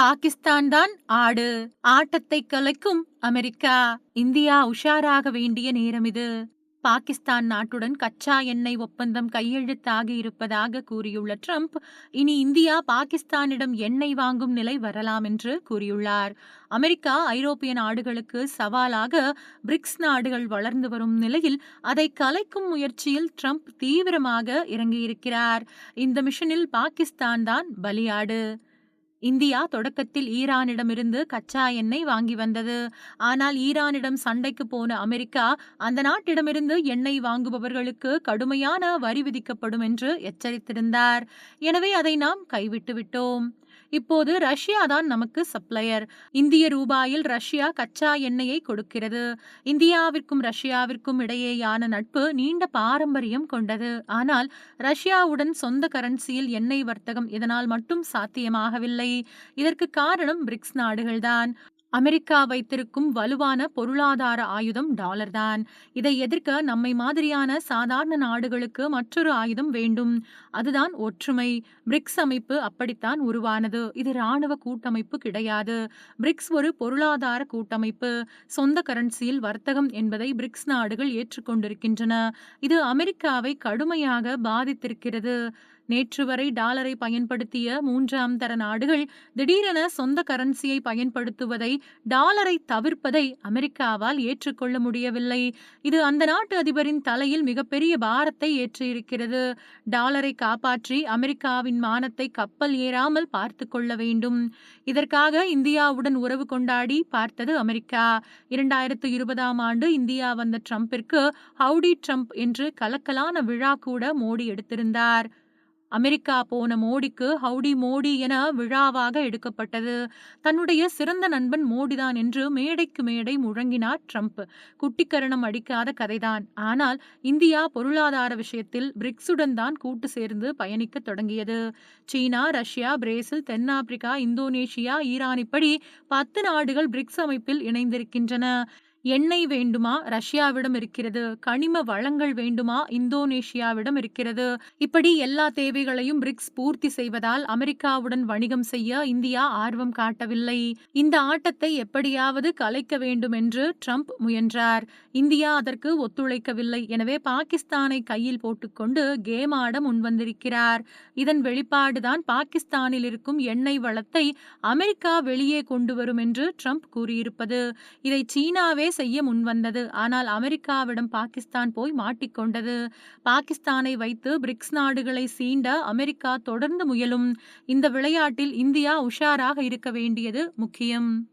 பாகிஸ்தான் தான் ஆடு. ஆட்டத்தை கலைக்கும் அமெரிக்கா. இந்தியா உஷாராக வேண்டிய நேரம் இது. பாகிஸ்தான் நாட்டுடன் கச்சா எண்ணெய் ஒப்பந்தம் கையெழுத்தாகி இருப்பதாக கூறியுள்ள ட்ரம்ப் இனி இந்தியா பாகிஸ்தானிடம் எண்ணெய் வாங்கும் நிலை வரலாம் என்று கூறியுள்ளார். அமெரிக்கா ஐரோப்பிய நாடுகளுக்கு சவாலாக பிரிக்ஸ் நாடுகள் வளர்ந்து வரும் நிலையில் அதை கலைக்கும் முயற்சியில் ட்ரம்ப் தீவிரமாக இறங்கியிருக்கிறார். இந்த மிஷனில் பாகிஸ்தான் தான் பலியாடு. இந்தியா தொடக்கத்தில் ஈரானிடமிருந்து கச்சா எண்ணெய் வாங்கி வந்தது. ஆனால் ஈரானிடம் சண்டைக்கு போன அமெரிக்கா அந்த நாட்டிடமிருந்து எண்ணெய் வாங்குபவர்களுக்கு கடுமையான வரி விதிக்கப்படும் என்று எச்சரித்திருந்தார். எனவே அதை நாம் கைவிட்டு விட்டோம். இப்போது ரஷ்யா தான் நமக்கு சப்ளையர். இந்திய ரூபாயில் ரஷ்யா கச்சா எண்ணெயை கொடுக்கிறது. இந்தியாவிற்கும் ரஷ்யாவிற்கும் இடையேயான நட்பு நீண்ட பாரம்பரியம் கொண்டது. ஆனால் ரஷ்யாவுடன் சொந்த கரன்சியில் எண்ணெய் வர்த்தகம் இதனால் மட்டும் சாத்தியமாகவில்லை. இதற்கு காரணம் பிரிக்ஸ் நாடுகள்தான். அமெரிக்கா வைத்திருக்கும் வலுவான பொருளாதார ஆயுதம் டாலர் தான். இதை எதிர்க்க நம்மை மாதிரியான சாதாரண நாடுகளுக்கு மற்றொரு ஆயுதம் வேண்டும். அதுதான் ஒற்றுமை. பிரிக்ஸ் அமைப்பு அப்படித்தான் உருவானது. இது இராணுவ கூட்டமைப்பு கிடையாது. பிரிக்ஸ் ஒரு பொருளாதார கூட்டமைப்பு. சொந்த கரன்சியில் வர்த்தகம் என்பதை பிரிக்ஸ் நாடுகள் ஏற்றுக்கொண்டிருக்கின்றன. இது அமெரிக்காவை கடுமையாக பாதித்திருக்கிறது. நேற்று வரை டாலரை பயன்படுத்திய மூன்றாம் தர நாடுகள் திடீரென சொந்த கரன்சியை பயன்படுத்துவதை டாலரை தவிர்ப்பதை அமெரிக்காவால் ஏற்றுக்கொள்ள முடியவில்லை. இது அந்த நாட்டு அதிபரின் தலையில் மிகப்பெரிய பாரத்தை ஏற்றியிருக்கிறது. டாலரை காப்பாற்றி அமெரிக்காவின் மானத்தை கப்பல் ஏறாமல் பார்த்து கொள்ள வேண்டும். இதற்காக இந்தியாவுடன் உறவு கொண்டாடி பார்த்தது அமெரிக்கா. இரண்டாயிரத்து இருபதாம் ஆண்டு இந்தியா வந்த ட்ரம்பிற்கு ஹவுடி ட்ரம்ப் என்று கலக்கலான விழா கூட மோடி எடுத்திருந்தார். அமெரிக்கா போன மோடிக்கு ஹவுடி மோடி என விழாவாக எடுக்கப்பட்டது. தன்னுடைய சிறந்த நண்பன் மோடிதான் என்று மேடைக்கு மேடை முழங்கினார் ட்ரம்ப். குட்டிக்கரணம் அடிக்காத கதைதான். ஆனால் இந்தியா பொருளாதார விஷயத்தில் பிரிக்ஸுடன் தான் கூட்டு சேர்ந்து பயணிக்க தொடங்கியது. சீனா ரஷ்யா பிரேசில் தென்னாப்பிரிக்கா இந்தோனேஷியா ஈரான் இப்படி பத்து நாடுகள் பிரிக்ஸ் அமைப்பில் இணைந்திருக்கின்றன. எண்ணெய் வேண்டுமா? ரஷ்யாவிடம் இருக்கிறது. கனிம வளங்கள் வேண்டுமா? இந்தோனேஷியாவிடம் இருக்கிறது. இப்படி எல்லா தேவைகளையும் பிரிக்ஸ் பூர்த்தி செய்வதால் அமெரிக்காவுடன் வணிகம் செய்ய இந்தியா ஆர்வம் காட்டவில்லை. இந்த ஆட்டத்தை எப்படியாவது கலைக்க வேண்டும் என்று ட்ரம்ப் முயன்றார். இந்தியா அதற்கு ஒத்துழைக்கவில்லை. எனவே பாகிஸ்தானை கையில் போட்டுக்கொண்டு கேம் ஆட முன்வந்திருக்கிறார். இதன் வெளிப்பாடுதான் பாகிஸ்தானில் இருக்கும் எண்ணெய் வளத்தை அமெரிக்கா வெளியே கொண்டு வரும் என்று ட்ரம்ப் கூறியிருப்பது. இதை சீனாவே செய்ய முன்வந்தது. ஆனால் அமெரிக்காவிடம் பாகிஸ்தான் போய் மாட்டிக்கொண்டது. பாகிஸ்தானை வைத்து பிரிக்ஸ் நாடுகளை சீண்ட அமெரிக்கா தொடர்ந்து முயலும். இந்த விளையாட்டில் இந்தியா உஷாராக இருக்க வேண்டியது முக்கியம்.